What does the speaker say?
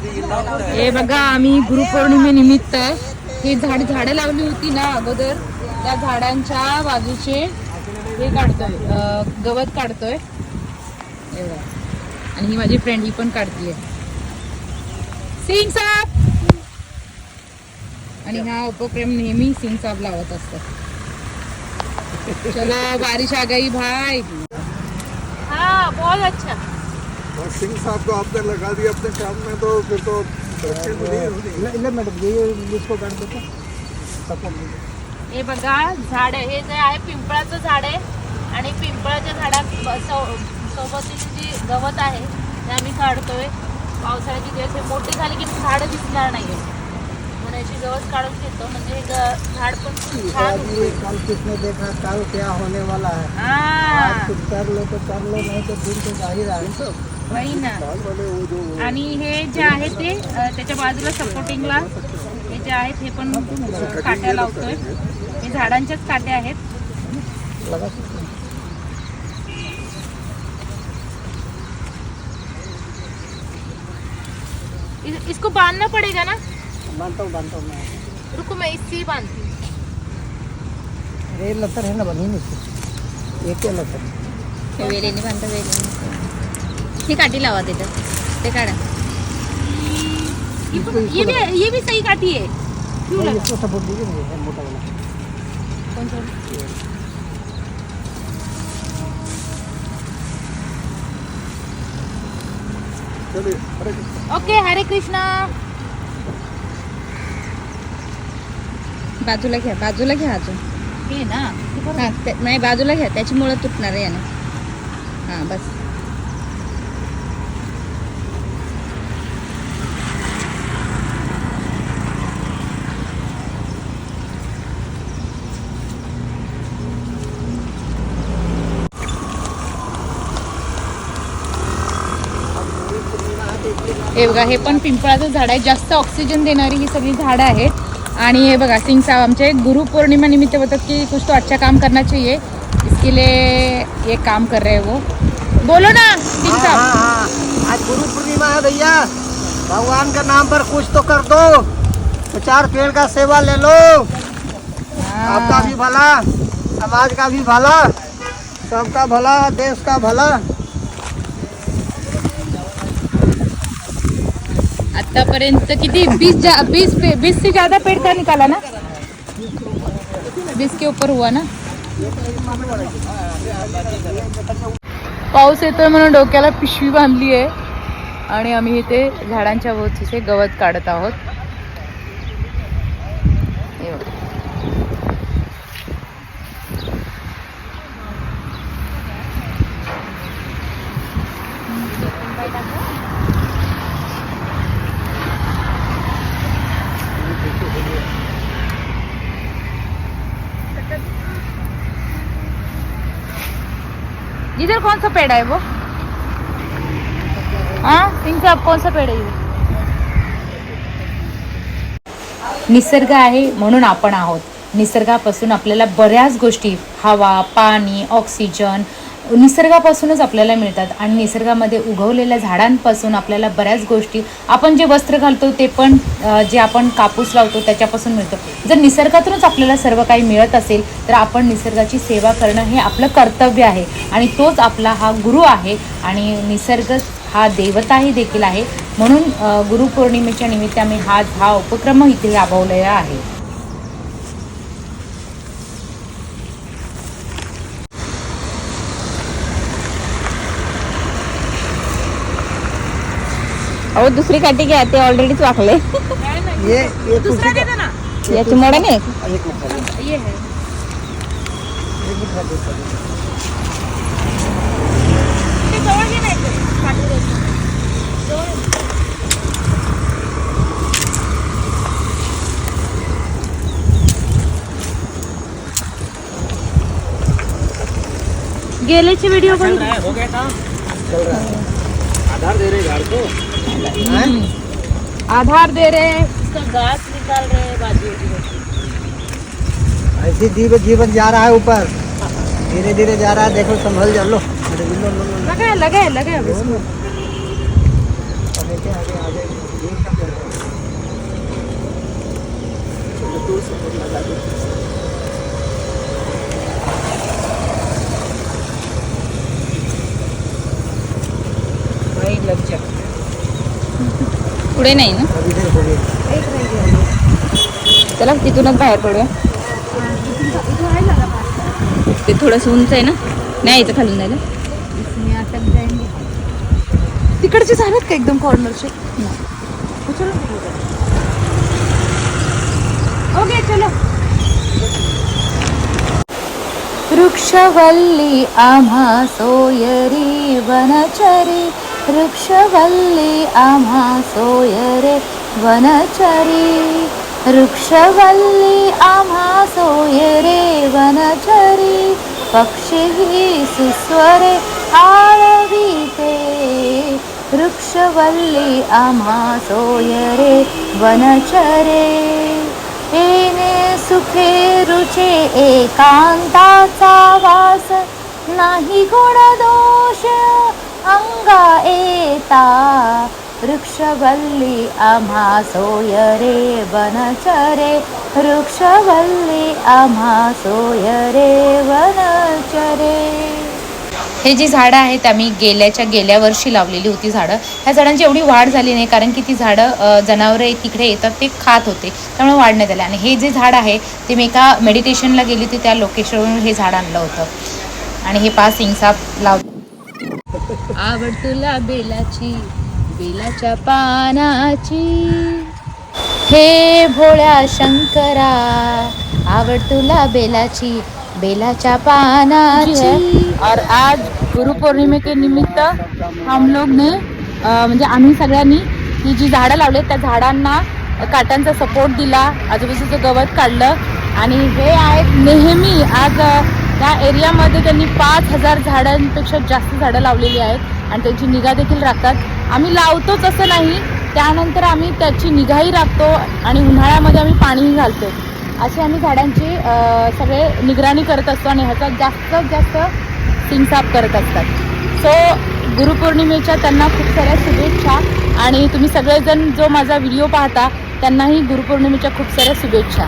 हे बघा आम्ही गुरुपौर्णिमेनिमित्त ही झाड झाडं लावली होती ना अगोदर. त्या झाडांच्या बाजूचे हे काढतोय गवत काढतोय. आणि ही माझी फ्रेंड ही पण काढतीये. सिंग साप आणि हा उपक्रम नेहमी सिंग साप लावत असतात चलो बारिश आ गई भाई हाँ बहुत अच्छा. और सिंह साहब को आपने लगा दिया अपने काम में तो फिर तो हे बघा झाड हे जे आहे पिंपळाचं झाड आहे. आणि पिंपळाच्या झाडात सोबतीची जी गवत आहे ते आम्ही काढतोय. पावसाळ्याची दिवस हे मोठे झाले की झाडं दिसणार नाही म्हणून याची गवत काढून घेतो. म्हणजे हे झाड पण कल किसने देखा कल क्या होने वाला है? आज कुछ कर लो तो कर लो नहीं तो दिन तो जाहिर आहे वही ना वाले आणि हे जे आहे ते त्याच्या बाजूला सपोर्टिंगला हे जे आहेत हे पण काट्या लावतोय. हे झाडांच्याच काट्या आहेत. हैं। इसको बांधना पड़ेगा ना? बांधता हूँ बांधता हूँ मैं रुको मैं इससे ही बांधती हूँ अरे लतर है ना बनी नहीं। एक ही लतर वेलेने बांधता वेलेने ही काठी लावा त्याच्यात ते काढा. ये भी- ये भी ये भी सही काटी है क्यों नहीं, लगा इसको सपोर्ट दीजिए मुझे ये मोटा वाला. कौन सा चलिए हरे कृष्ण. ओके हरे कृष्णा. बाजूला घ्या बाजूला घ्या अजून. हे ना हा ते- नाही बाजूला घ्या त्याची मुळं तुटणार आहे यानं. हा बस. हे बघा हे पण पिंपळाचं झाड आहे. जास्त ऑक्सिजन देणारी ही सगळी झाडं आहेत. आणि हे बघा सिंग साहब आमचे गुरुपौर्णिमा निमित्त बोलतात की कुछ तो अच्छा काम करना चाहिए इसके लिए ये काम कर रहे हैं वो. बोलो ना सिंग साहब आज गुरु पूर्णिमा है भैया. भगवान के नाम पर कुछ तो कर दो. तो चार पेड़ का सेवा ले लो. आपका भी भला समाज का भी भला सबका भला देश का भला। आतापर्यंत किती? बीस जा, बीस पे- बीस से ज्यादा पेड़ का निकाला ना? बीस के ऊपर हुआ ना? पाऊस येतोय म्हणून डोक्याला पिशवी बांधली आहे. आणि आम्ही इथे झाडांच्या भोवतीचे गवत काढत आहोत. इधर कौन सा पेड़ है वो? हाँ सिंह कौन सा पेड़ है निसर्ग आहे म्हणून आपण आहोत. निसर्गापासून आपल्याला बऱ्याच गोष्टी हवा पाणी ऑक्सिजन निसर्गापासूनच आपल्याला मिळतात आणि निसर्गामध्ये उगवलेल्या झाडांपासून आपल्याला बऱ्याच गोष्टी आपण जे वस्त्र घालतो ते पण जे आपण कापूस लावतो त्याच्यापासून मिळतं. जर निसर्गातूनच आपल्याला सर्व काही मिळत असेल तर आपण निसर्गाची सेवा करणं हे आपलं कर्तव्य आहे. आणि तोच आपला हा गुरु आहे आणि निसर्ग हा देवताही देखील आहे. म्हणून गुरुपौर्णिमेच्या निमित्त आम्ही हा हा उपक्रम इथे राबवलेला आहे. अहो दुसरी काठी घ्या ते ऑलरेडीच वाकले ये ये तुलसी का याची मोड नाही? एक मिनट खाली, ये है। एक मिनट खाली, खाली। गेलेचे व्हिडिओ पण आधार दे रहे हैं उसका घास निकाल रहे हैं बाजू ऐसे जीवन जीवन जा रहा है ऊपर। धीरे धीरे जा रहा है। देखो संभल जा लो। लगा है लगा। है लगा पुढे नाही ना? चला तिथूनच बाहेर पडूया. ते थोडंसं उंच आहे ना? नाही यायचं खालून जायला. तिकडचे झालेत का एकदम कॉर्नरचे ओके चलो. वृक्षवल्ली आम्हा सोयरी वनचरी वृक्षवल्ली आम्हा सोयरे वनचरी. वृक्षवल्ली आम्हा सोयरे वनचरी. पक्षी सुस्वरे आळवीते. वृक्षवल्ली आम्हा सोयरे वनचरे. येणे सुखे रुचे एकांताचा वास नाही गुण दोष. येता वृक्षवल्ली आम्हा सोयरे वनचरे. वृक्षवल्ली आम्हा सोयरे वनचरे. हे जी झाडं आहेत आम्ही गेल्याच्या गेल्या वर्षी लावलेली होती झाडं. ह्या झाडांची एवढी वाढ झाली नाही कारण की ती झाडं जनावरे जनावरं तिकडे येतात ते खात होते. त्यामुळे वाढण्यात आले. आणि हे जे झाड आहे ते मी एका मेडिटेशनला गेली होती त्या लोकेशनवरून हे झाड आणलं होतं. आणि हे पाच इंसाप लाव आवड तुला बेलाची बेलाच्या पानाची. हे भोळ्या शंकरा आवड तुला बेलाची बेलाच्या पानाची. और आज गुरु पौर्णिमे के निमित्त हम लोग ने म्हणजे आम्ही सगळ्यांनी ही जी झाडं लावले त्या झाडांना काट्यांचा सपोर्ट दिला. आजूबाजूचं गवत काढलं. आणि हे आहेत नेहमी आज त्या एरियामध्ये त्यांनी पाच हजार झाडांपेक्षा जास्त झाडं लावलेली आहेत आणि त्यांची निगा देखील राखतात. आम्ही लावतोच असं नाही त्यानंतर आम्ही त्याची निगाही राखतो आणि उन्हाळ्यामध्ये आम्ही पाणीही घालतो. अशी आम्ही झाडांची सगळे निगराणी करत असतो आणि ह्याचा जास्तीत जास्त सिंगसाफ करत असतात. सो गुरुपौर्णिमेच्या त्यांना खूप साऱ्या शुभेच्छा आणि तुम्ही सगळेजण जो माझा व्हिडिओ पाहता त्यांनाही गुरुपौर्णिमेच्या खूप साऱ्या शुभेच्छा.